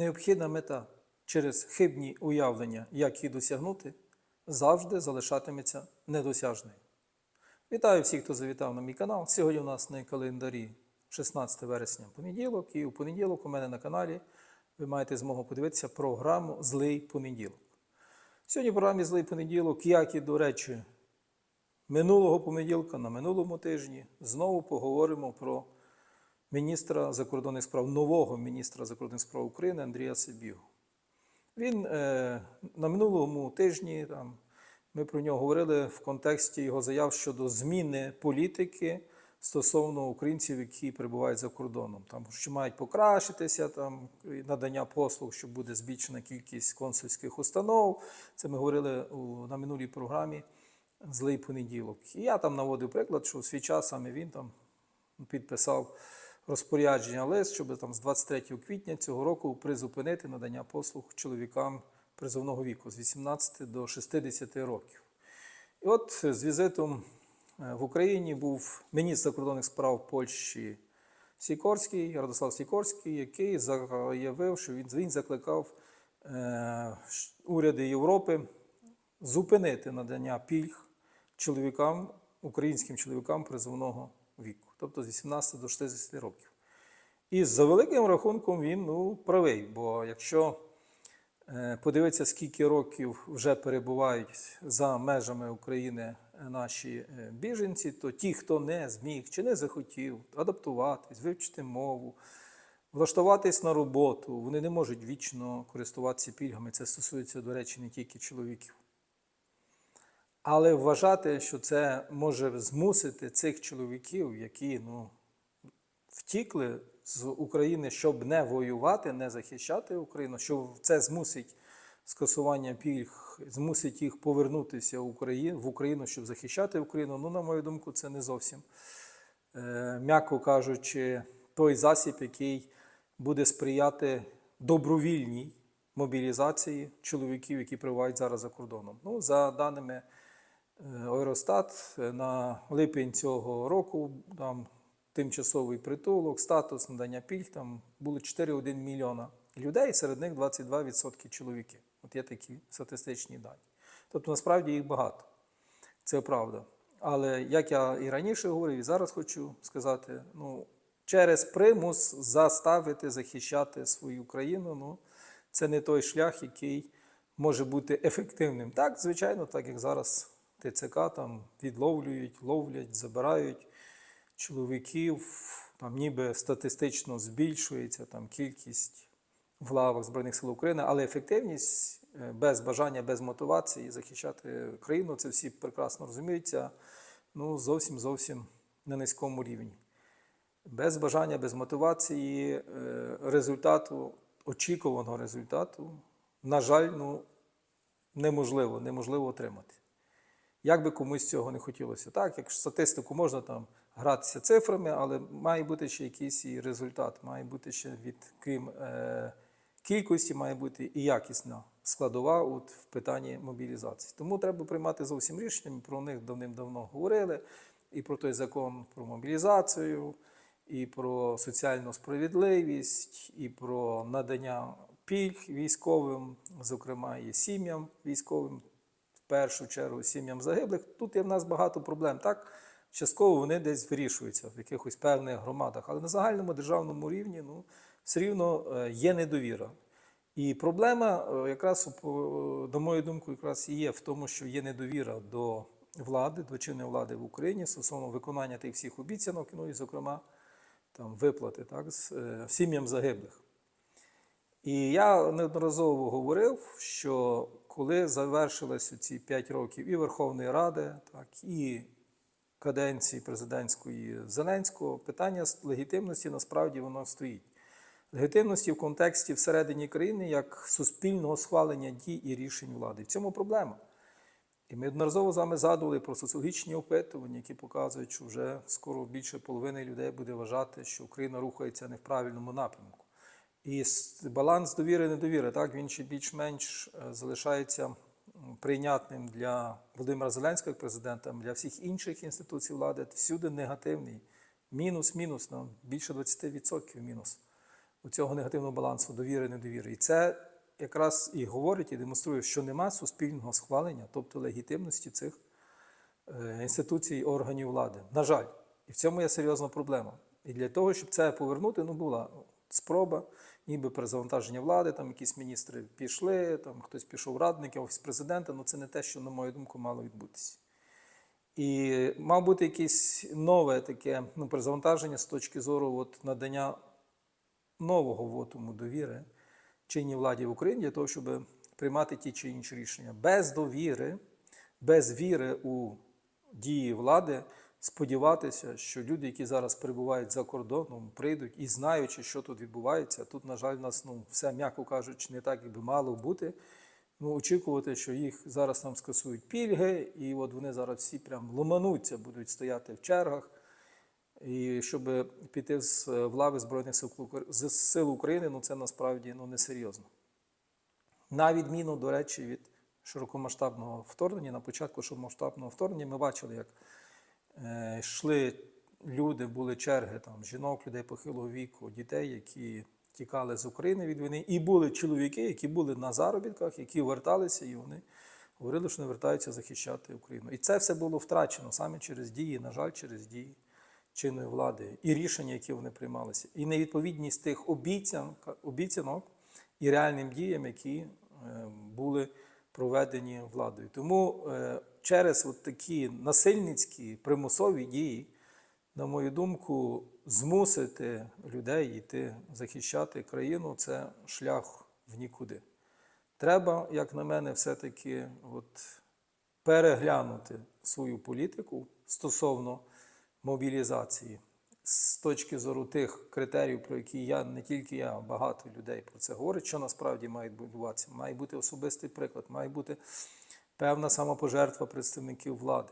Необхідна мета через хибні уявлення, як її досягнути, завжди залишатиметься недосяжною. Вітаю всіх, хто завітав на мій канал. Сьогодні у нас на календарі 16 вересня понеділок, і у понеділок у мене на каналі ви маєте змогу подивитися програму Злий понеділок. Сьогодні в програмі Злий понеділок, як і, до речі, минулого понеділка на минулому тижні, знову поговоримо про міністра закордонних справ, нового міністра закордонних справ України Андрія Сибігу. Він е, на минулому тижні там, ми про нього говорили в контексті його заяв щодо зміни політики стосовно українців, які перебувають за кордоном. Там, що мають покращитися, там, надання послуг, що буде збільшена кількість консульських установ. Це ми говорили у, на минулій програмі Злий понеділок. І я там наводив приклад, що у свій час саме він там підписав розпорядження лист, щоб там з 23 квітня цього року призупинити надання послуг чоловікам призовного віку з 18 до 60 років. І от з візитом е, в Україні був міністр закордонних справ Польщі Сікорський, Радослав Сікорський, який заявив, що він, він закликав е, уряди Європи зупинити надання пільг чоловікам, українським чоловікам призовного віку, тобто з 18 до 60 років. І за великим рахунком він ну, правий, бо якщо е, подивитися, скільки років вже перебувають за межами України наші е, біженці, то ті, хто не зміг чи не захотів адаптуватись, вивчити мову, влаштуватись на роботу, вони не можуть вічно користуватися пільгами. Це стосується, до речі, не тільки чоловіків. Але вважати, що це може змусити цих чоловіків, які ну, втікли з України, щоб не воювати, не захищати Україну, що це змусить скасування пільг, змусить їх повернутися в Україну, щоб захищати Україну. Ну, на мою думку, це не зовсім, е, м'яко кажучи, той засіб, який буде сприяти добровільній мобілізації чоловіків, які перебувають зараз за кордоном. Ну, за даними Eurostat, на липень цього року там тимчасовий притулок, статус надання пільг, там було 4,1 мільйона людей, серед них 22% чоловіків. От є такі статистичні дані. Тобто насправді їх багато. Це правда. Але як я і раніше говорив, і зараз хочу сказати, ну, через примус заставити захищати свою країну, ну, це не той шлях, який може бути ефективним. Так, звичайно, так як зараз ТЦК там відловлюють, ловлять, забирають чоловіків, там ніби статистично збільшується там кількість в лавах Збройних сил України, але ефективність е, без бажання, без мотивації захищати країну, це всі прекрасно розуміються, ну зовсім зовсім на низькому рівні. Без бажання, без мотивації е, результату, очікуваного результату, на жаль, ну, неможливо, неможливо отримати. Як би комусь цього не хотілося. Так, як статистику можна там гратися цифрами, але має бути ще якийсь і результат, має бути ще від крім е, кількості, має бути і якісна складова от, в питанні мобілізації. Тому треба приймати зовсім рішення. Ми про них давним-давно говорили. І про той закон про мобілізацію, і про соціальну справедливість, і про надання пільг військовим, зокрема і сім'ям військовим першу чергу сім'ям загиблих. Тут є в нас багато проблем. Так, частково вони десь вирішуються в якихось певних громадах, але на загальному державному рівні ну, все рівно е, є недовіра. І проблема, е, якраз, до моєї думки, якраз є в тому, що є недовіра до влади, до чинної влади в Україні стосовно виконання тих всіх обіцянок, ну і, зокрема, там, виплати так, з, е, сім'ям загиблих. І я неодноразово говорив, що коли завершилися ці 5 років і Верховної Ради, так, і каденції президентської Зеленського, питання легітимності насправді воно стоїть. Легітимності в контексті всередині країни як суспільного схвалення дій і рішень влади. В цьому проблема. І ми одноразово з вами згадували про соціологічні опитування, які показують, що вже скоро більше половини людей буде вважати, що Україна рухається не в правильному напрямку. І баланс довіри і недовіри, так, він ще більш-менш е, залишається прийнятним для Володимира Зеленського як президента, для всіх інших інституцій влади всюди негативний. Мінус, мінус, ну, більше 20% мінус. у цього негативного балансу довіри недовіри. І це якраз і говорить і демонструє, що нема суспільного схвалення, тобто легітимності цих е, інституцій і органів влади. На жаль, і в цьому є серйозна проблема. І для того, щоб це повернути, ну була спроба, ніби перезавантаження влади, там якісь міністри пішли, там хтось пішов радники, офіс президента. Ну це не те, що, на мою думку, мало відбутися. І мав бути якесь нове таке ну, перезавантаження з точки зору от, надання нового вотуму довіри чинній владі в Україні для того, щоб приймати ті чи інші рішення. Без довіри, без віри у дії влади, сподіватися, що люди, які зараз перебувають за кордоном, прийдуть і знаючи, що тут відбувається, тут, на жаль, в нас ну, все, м'яко кажучи, не так, як би мало бути. Ну, очікувати, що їх зараз нам скасують пільги, і от вони зараз всі прям ломануться, будуть стояти в чергах. І щоб піти з е, лави Збройних сил, України, ну це насправді ну, несерйозно. На відміну, до речі, від широкомасштабного вторгнення, на початку широкомасштабного вторгнення ми бачили, як йшли люди, були черги там, жінок, людей похилого віку, дітей, які тікали з України від війни, і були чоловіки, які були на заробітках, які верталися, і вони говорили, що не вертаються захищати Україну. І це все було втрачено саме через дії, на жаль, через дії чинної влади і рішення, які вони приймалися, і невідповідність тих обіцянок, обіцянок і реальним діям, які е, були проведені владою. Тому е, через от такі насильницькі примусові дії, на мою думку, змусити людей йти захищати країну це шлях в нікуди. Треба, як на мене, все-таки от переглянути свою політику стосовно мобілізації з точки зору тих критеріїв, про які я не тільки я, а багато людей про це говорять, що насправді має відбуватися. Має бути особистий приклад, має бути певна самопожертва представників влади.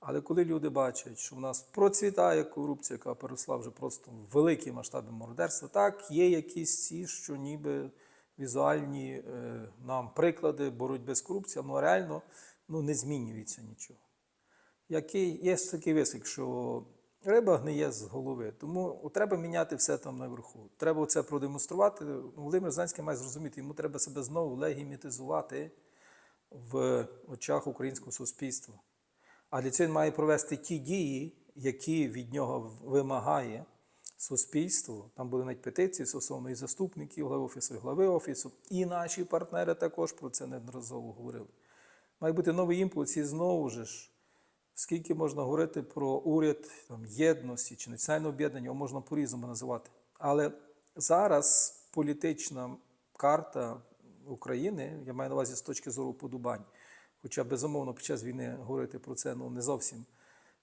Але коли люди бачать, що в нас процвітає корупція, яка переросла вже просто в великі масштаби мародерства, так є якісь ці, що ніби візуальні е, нам приклади боротьби з корупцією, але реально ну, не змінюється нічого. Який є такий висик, що риба гниє з голови. Тому треба міняти все там наверху. Треба це продемонструвати. Володимир Зеленський має зрозуміти, йому треба себе знову легімітизувати в очах українського суспільства. А для цього він має провести ті дії, які від нього вимагає суспільство. Там були навіть петиції стосовно і заступників глави офісу, і глави офісу, і наші партнери також про це неодноразово говорили. Має бути новий імпульс, і знову ж, скільки можна говорити про уряд там, єдності чи національне об'єднання, його можна по-різному називати. Але зараз політична карта України, я маю на увазі з точки зору подобань, хоча безумовно під час війни говорити про це ну, не зовсім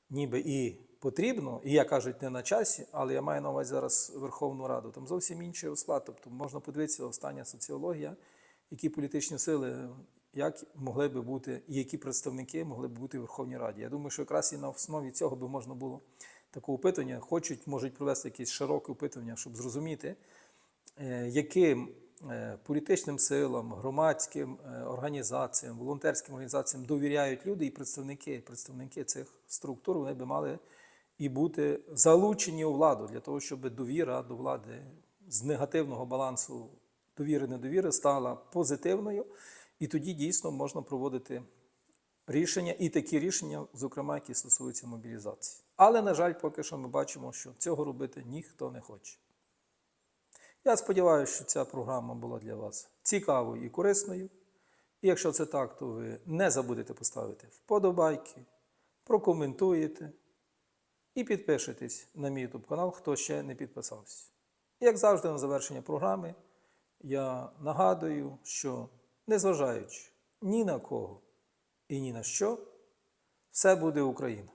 ніби і потрібно, і я кажуть, не на часі, але я маю на увазі зараз Верховну Раду. Там зовсім інший розклад. Тобто можна подивитися остання соціологія, які політичні сили як могли би бути, і які представники могли б бути в Верховній Раді. Я думаю, що якраз і на основі цього би можна було таке опитування, хочуть, можуть провести якесь широке опитування, щоб зрозуміти, е, яким політичним силам, громадським е, організаціям, волонтерським організаціям довіряють люди і представники, представники цих структур, вони би мали і бути залучені у владу для того, щоб довіра до влади з негативного балансу довіри-недовіри стала позитивною, і тоді дійсно можна проводити рішення, і такі рішення, зокрема, які стосуються мобілізації. Але, на жаль, поки що ми бачимо, що цього робити ніхто не хоче. Я сподіваюся, що ця програма була для вас цікавою і корисною. І якщо це так, то ви не забудете поставити вподобайки, прокоментуєте і підпишитесь на мій YouTube канал, хто ще не підписався. Як завжди, на завершення програми, я нагадую, що незважаючи ні на кого і ні на що, все буде Україна.